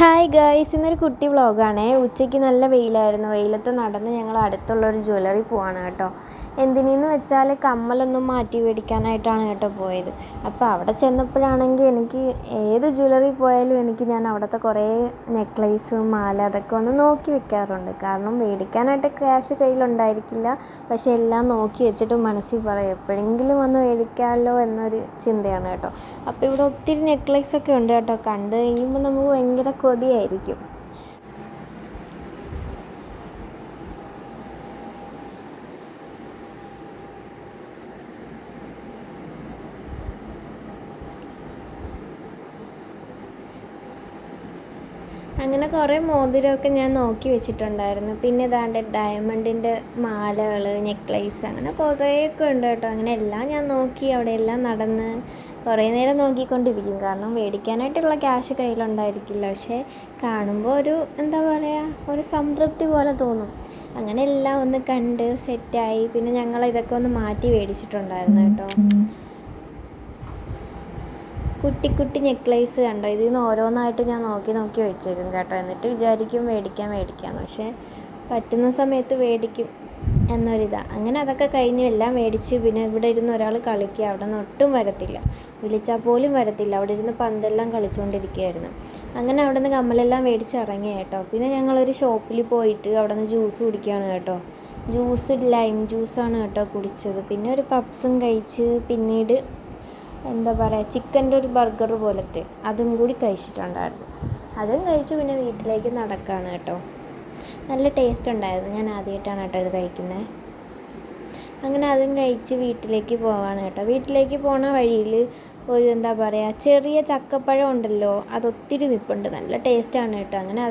Hi guys ഇന്നൊരു കുട്ടി വ്ളോഗാണേ ഉച്ചയ്ക്ക് നല്ല വെയിലായിരുന്നു. വെയിലത്ത് നടന്ന് ഞങ്ങൾ അടുത്തുള്ളൊരു ജ്വല്ലറി പോവാണ് കേട്ടോ. എന്തിനെന്ന് വെച്ചാൽ കമ്മലൊന്നും മാറ്റി മേടിക്കാനായിട്ടാണ് കേട്ടോ പോയത്. അപ്പോൾ അവിടെ ചെന്നപ്പോഴാണെങ്കിൽ എനിക്ക് ഏത് ജ്വല്ലറി പോയാലും എനിക്ക് ഞാൻ അവിടുത്തെ കുറേ നെക്ലേസും മാല അതൊക്കെ ഒന്ന് നോക്കി വെക്കാറുണ്ട്. കാരണം മേടിക്കാനായിട്ട് ക്യാഷ് കയ്യിലുണ്ടായിരിക്കില്ല പക്ഷേ എല്ലാം നോക്കി വെച്ചിട്ട് മനസ്സിൽ പറയും എപ്പോഴെങ്കിലും വന്ന് മേടിക്കാമല്ലോ എന്നൊരു ചിന്തയാണ് കേട്ടോ. അപ്പോൾ ഇവിടെ ഒത്തിരി നെക്ലേസ് ഒക്കെ ഉണ്ട് കേട്ടോ. കണ്ടു കഴിയുമ്പോൾ നമുക്ക് ഭയങ്കര കൊതിയായിരിക്കും അങ്ങനെ കുറേ മോതിരമൊക്കെ ഞാൻ നോക്കി വെച്ചിട്ടുണ്ടായിരുന്നു. പിന്നെ ഇതാണ്ട് ഡയമണ്ടിന്റെ മാലകൾ നെക്ലേസ് അങ്ങനെ കുറേയൊക്കെ ഉണ്ട് കേട്ടോ. അങ്ങനെ എല്ലാം ഞാൻ നോക്കി അവിടെ എല്ലാം നടന്ന് കുറേ നേരം നോക്കിക്കൊണ്ടിരിക്കും. കാരണം മേടിക്കാനായിട്ടുള്ള ക്യാഷ് കയ്യിലുണ്ടായിരിക്കില്ല. പക്ഷേ കാണുമ്പോൾ ഒരു എന്താ പറയുക ഒരു സംതൃപ്തി പോലെ തോന്നും. അങ്ങനെ എല്ലാം ഒന്ന് കണ്ട് സെറ്റായി പിന്നെ ഞങ്ങൾ ഇതൊക്കെ ഒന്ന് മാറ്റി മേടിച്ചിട്ടുണ്ടായിരുന്നു കേട്ടോ. കുട്ടി കുട്ടി നെക്ലേസ് കണ്ടോ? ഇതിൽ നിന്ന് ഓരോന്നായിട്ട് ഞാൻ നോക്കി നോക്കി വെച്ചേക്കും കേട്ടോ. എന്നിട്ട് വിചാരിക്കും മേടിക്കാം മേടിക്കാം പക്ഷേ പറ്റുന്ന സമയത്ത് മേടിക്കും. എന്നൊരിതാ. അങ്ങനെ അതൊക്കെ കഴിഞ്ഞ് എല്ലാം മേടിച്ച് പിന്നെ ഇവിടെ ഇരുന്ന് ഒരാൾ കളിക്കുക. അവിടെ നിന്ന് ഒട്ടും വരത്തില്ല. വിളിച്ചാൽ പോലും വരത്തില്ല. അവിടെ ഇരുന്ന് പന്തെല്ലാം കളിച്ചുകൊണ്ടിരിക്കുകയായിരുന്നു. അങ്ങനെ അവിടെ നിന്ന് കമ്മലെല്ലാം മേടിച്ച് ഇറങ്ങി കേട്ടോ. പിന്നെ ഞങ്ങളൊരു ഷോപ്പിൽ പോയിട്ട് അവിടെ നിന്ന് ജ്യൂസ് കുടിക്കുകയാണ് കേട്ടോ. ജ്യൂസ് ലൈം ജ്യൂസാണ് കേട്ടോ കുടിച്ചത്. പിന്നെ ഒരു പപ്സും കഴിച്ച് പിന്നീട് എന്താ പറയുക ചിക്കന്റെ ഒരു ബർഗർ പോലത്തെ അതും കൂടി കഴിച്ചിട്ടുണ്ടായിരുന്നു. അതും കഴിച്ച് പിന്നെ വീട്ടിലേക്ക് നടക്കുകയാണ് കേട്ടോ. നല്ല ടേസ്റ്റ് ഉണ്ടായിരുന്നു. ഞാൻ ആദ്യമായിട്ടാണ് കേട്ടോ ഇത് കഴിക്കുന്നത് അങ്ങനെ അതും കഴിച്ച് വീട്ടിലേക്ക് പോവാണ് കേട്ടോ. വീട്ടിലേക്ക് പോണ വഴിയിൽ ഒരു എന്താ പറയുക ചെറിയ ചക്കപ്പഴം ഉണ്ടല്ലോ അതൊത്തിരി നിൽപ്പുണ്ട് നല്ല ടേസ്റ്റാണ് കേട്ടോ. അങ്ങനെ